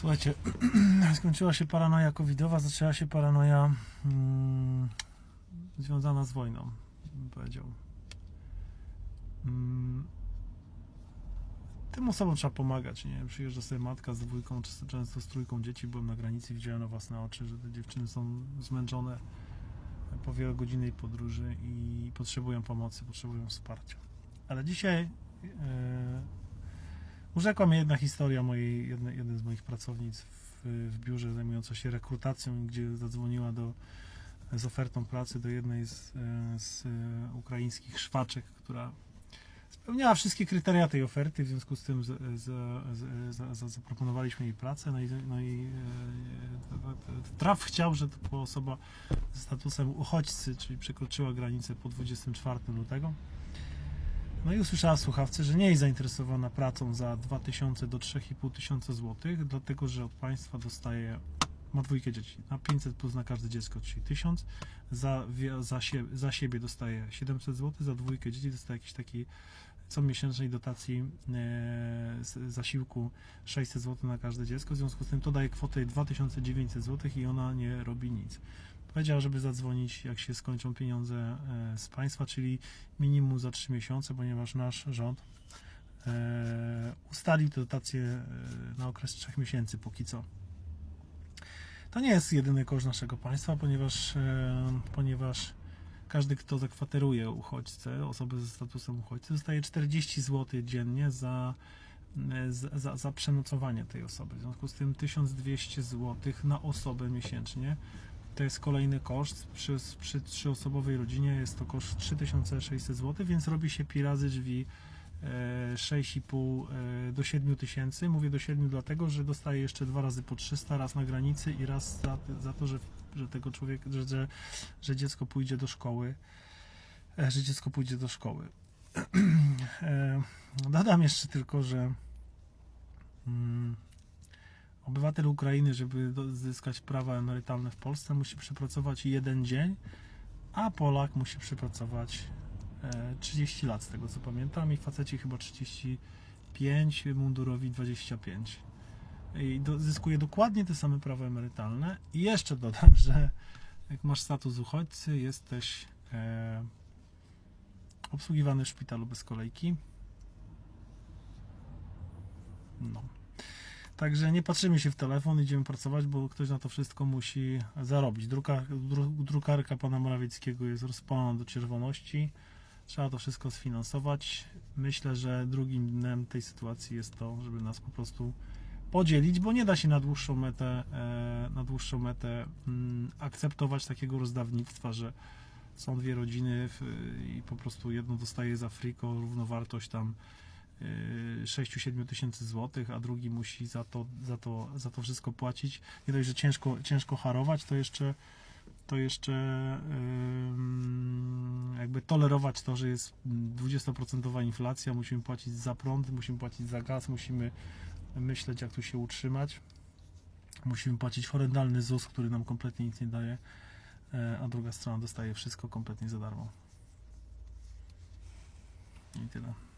Słuchajcie, skończyła się paranoja covidowa, zaczęła się paranoja mm, związana z wojną, bym powiedział. Mm, tym osobom trzeba pomagać, nie? Przyjeżdża sobie matka z dwójką, czy często z trójką dzieci, byłem na granicy, widziałem na własne oczy, że te dziewczyny są zmęczone po wielogodzinnej podróży i potrzebują pomocy, potrzebują wsparcia. Ale dzisiaj e, urzekła mnie jedna historia mojej, jednej, jednej z moich pracownic w, w biurze zajmująca się rekrutacją, gdzie zadzwoniła do, z ofertą pracy do jednej z, e, z e, ukraińskich szwaczek, która spełniała wszystkie kryteria tej oferty, w związku z tym z, z, z, z, z, zaproponowaliśmy jej pracę, no i, no i e, traf chciał, że to była osoba ze statusem uchodźcy, czyli przekroczyła granicę po 24 lutego. No i usłyszała w słuchawce, że nie jest zainteresowana pracą za 2000 do 3500 zł, dlatego że od państwa dostaje, ma dwójkę dzieci, na 500 plus na każde dziecko, czyli 1000, za, za, sie, za siebie dostaje 700 zł, za dwójkę dzieci dostaje jakiś taki comiesięcznej dotacji e, zasiłku 600 zł na każde dziecko, w związku z tym to daje kwotę 2900 zł i ona nie robi nic. Powiedziała, żeby zadzwonić, jak się skończą pieniądze e, z państwa, czyli minimum za 3 miesiące, ponieważ nasz rząd e, ustalił te dotacje e, na okres 3 miesięcy póki co. To nie jest jedyny koszt naszego państwa, ponieważ, ponieważ każdy, kto zakwateruje uchodźcę, osobę ze statusem uchodźcy, dostaje 40 zł dziennie za, za, za przenocowanie tej osoby. W związku z tym 1200 zł na osobę miesięcznie to jest kolejny koszt. Przy, przy trzyosobowej rodzinie jest to koszt 3600 zł, więc robi się pi razy drzwi e, 6,5 e, do 7 tysięcy. Mówię do 7 dlatego, że dostaje jeszcze dwa razy po 300, raz na granicy i raz za, za to, że, że tego człowieka, że, że, że dziecko pójdzie do szkoły. e, Że dziecko pójdzie do szkoły. E, Dodam jeszcze tylko, że mm, Obywatel Ukrainy, żeby zyskać prawa emerytalne w Polsce, musi przepracować jeden dzień, a Polak musi przepracować e, 30 lat, z tego co pamiętam, i faceci chyba 35, mundurowi 25. I do, zyskuje dokładnie te same prawa emerytalne. I jeszcze dodam, że jak masz status uchodźcy, jesteś e, obsługiwany w szpitalu bez kolejki. No. Także nie patrzymy się w telefon, idziemy pracować, bo ktoś na to wszystko musi zarobić. Druka, dru, drukarka pana Morawieckiego jest rozpalona do czerwoności. Trzeba to wszystko sfinansować. Myślę, że drugim dnem tej sytuacji jest to, żeby nas po prostu podzielić, bo nie da się na dłuższą metę, e, na dłuższą metę mm, akceptować takiego rozdawnictwa, że są dwie rodziny i po prostu jedno dostaje za friko równowartość tam 6-7 tysięcy złotych, a drugi musi za to, za, to, za to wszystko płacić. Nie dość, że ciężko, ciężko harować, to jeszcze to jeszcze jakby tolerować to, że jest 20% inflacja, musimy płacić za prąd, musimy płacić za gaz, musimy myśleć jak tu się utrzymać. Musimy płacić horrendalny ZUS, który nam kompletnie nic nie daje, e, a druga strona dostaje wszystko kompletnie za darmo. I tyle.